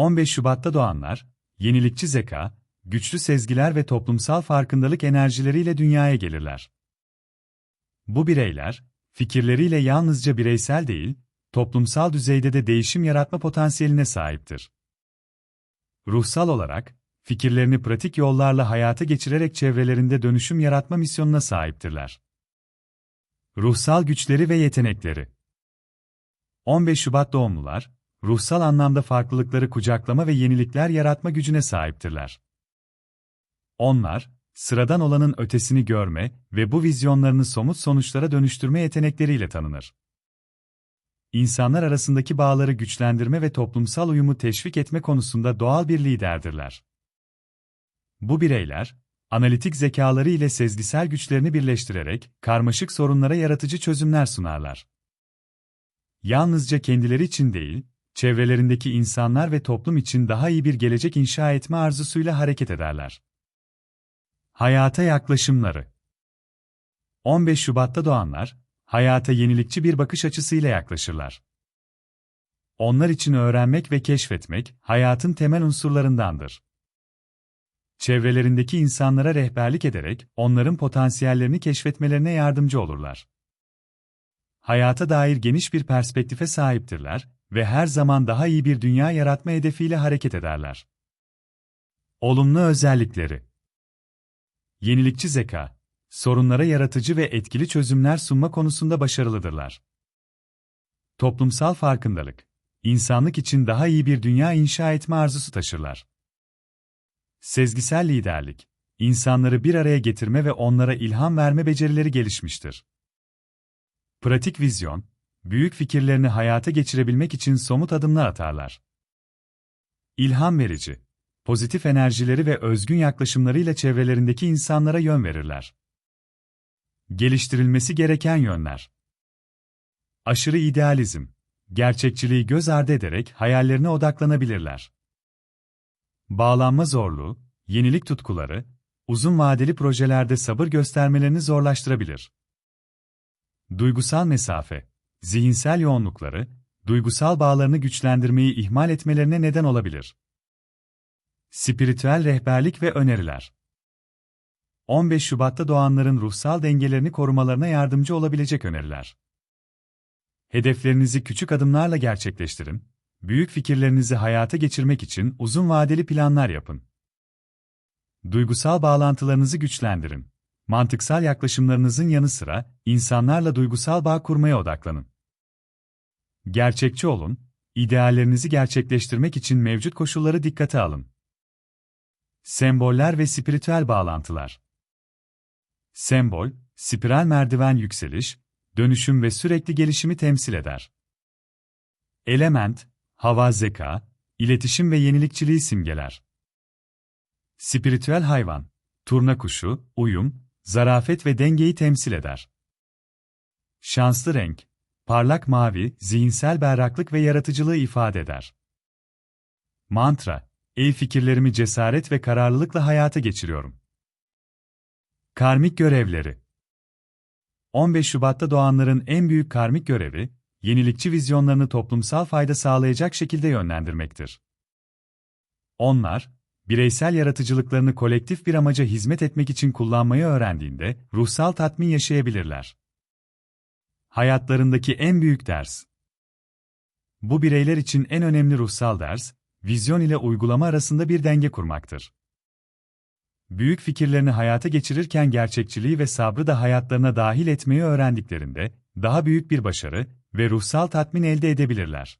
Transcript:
15 Şubat'ta doğanlar, yenilikçi zeka, güçlü sezgiler ve toplumsal farkındalık enerjileriyle dünyaya gelirler. Bu bireyler, fikirleriyle yalnızca bireysel değil, toplumsal düzeyde de değişim yaratma potansiyeline sahiptir. Ruhsal olarak, fikirlerini pratik yollarla hayata geçirerek çevrelerinde dönüşüm yaratma misyonuna sahiptirler. Ruhsal güçleri ve yetenekleri 15 Şubat doğumlular, ruhsal anlamda farklılıkları kucaklama ve yenilikler yaratma gücüne sahiptirler. Onlar, sıradan olanın ötesini görme ve bu vizyonlarını somut sonuçlara dönüştürme yetenekleriyle tanınır. İnsanlar arasındaki bağları güçlendirme ve toplumsal uyumu teşvik etme konusunda doğal bir liderdirler. Bu bireyler, analitik zekaları ile sezgisel güçlerini birleştirerek karmaşık sorunlara yaratıcı çözümler sunarlar. Yalnızca kendileri için değil, çevrelerindeki insanlar ve toplum için daha iyi bir gelecek inşa etme arzusuyla hareket ederler. Hayata yaklaşımları 15 Şubat'ta doğanlar, hayata yenilikçi bir bakış açısıyla yaklaşırlar. Onlar için öğrenmek ve keşfetmek, hayatın temel unsurlarındandır. Çevrelerindeki insanlara rehberlik ederek, onların potansiyellerini keşfetmelerine yardımcı olurlar. Hayata dair geniş bir perspektife sahiptirler ve her zaman daha iyi bir dünya yaratma hedefiyle hareket ederler. Olumlu özellikleri Yenilikçi zeka, sorunlara yaratıcı ve etkili çözümler sunma konusunda başarılıdırlar. Toplumsal farkındalık, insanlık için daha iyi bir dünya inşa etme arzusu taşırlar. Sezgisel liderlik, insanları bir araya getirme ve onlara ilham verme becerileri gelişmiştir. Pratik vizyon, büyük fikirlerini hayata geçirebilmek için somut adımlar atarlar. İlham verici, pozitif enerjileri ve özgün yaklaşımlarıyla çevrelerindeki insanlara yön verirler. Geliştirilmesi gereken yönler. Aşırı idealizm, gerçekçiliği göz ardı ederek hayallerine odaklanabilirler. Bağlanma zorluğu, yenilik tutkuları, uzun vadeli projelerde sabır göstermelerini zorlaştırabilir. Duygusal mesafe, zihinsel yoğunlukları, duygusal bağlarını güçlendirmeyi ihmal etmelerine neden olabilir. Spiritüel rehberlik ve öneriler 15 Şubat'ta doğanların ruhsal dengelerini korumalarına yardımcı olabilecek öneriler. Hedeflerinizi küçük adımlarla gerçekleştirin, büyük fikirlerinizi hayata geçirmek için uzun vadeli planlar yapın. Duygusal bağlantılarınızı güçlendirin. Mantıksal yaklaşımlarınızın yanı sıra insanlarla duygusal bağ kurmaya odaklanın. Gerçekçi olun, ideallerinizi gerçekleştirmek için mevcut koşulları dikkate alın. Semboller ve spiritüel bağlantılar. Sembol, spiral merdiven yükseliş, dönüşüm ve sürekli gelişimi temsil eder. Element, hava zeka, iletişim ve yenilikçiliği simgeler. Spiritüel hayvan, turna kuşu, uyum, zarafet ve dengeyi temsil eder. Şanslı renk, parlak mavi, zihinsel berraklık ve yaratıcılığı ifade eder. Mantra, ey fikirlerimi cesaret ve kararlılıkla hayata geçiriyorum. Karmik görevleri 15 Şubat'ta doğanların en büyük karmik görevi, yenilikçi vizyonlarını toplumsal fayda sağlayacak şekilde yönlendirmektir. Onlar, bireysel yaratıcılıklarını kolektif bir amaca hizmet etmek için kullanmayı öğrendiğinde ruhsal tatmin yaşayabilirler. Hayatlarındaki en büyük ders. Bu bireyler için en önemli ruhsal ders, vizyon ile uygulama arasında bir denge kurmaktır. Büyük fikirlerini hayata geçirirken gerçekçiliği ve sabrı da hayatlarına dahil etmeyi öğrendiklerinde, daha büyük bir başarı ve ruhsal tatmin elde edebilirler.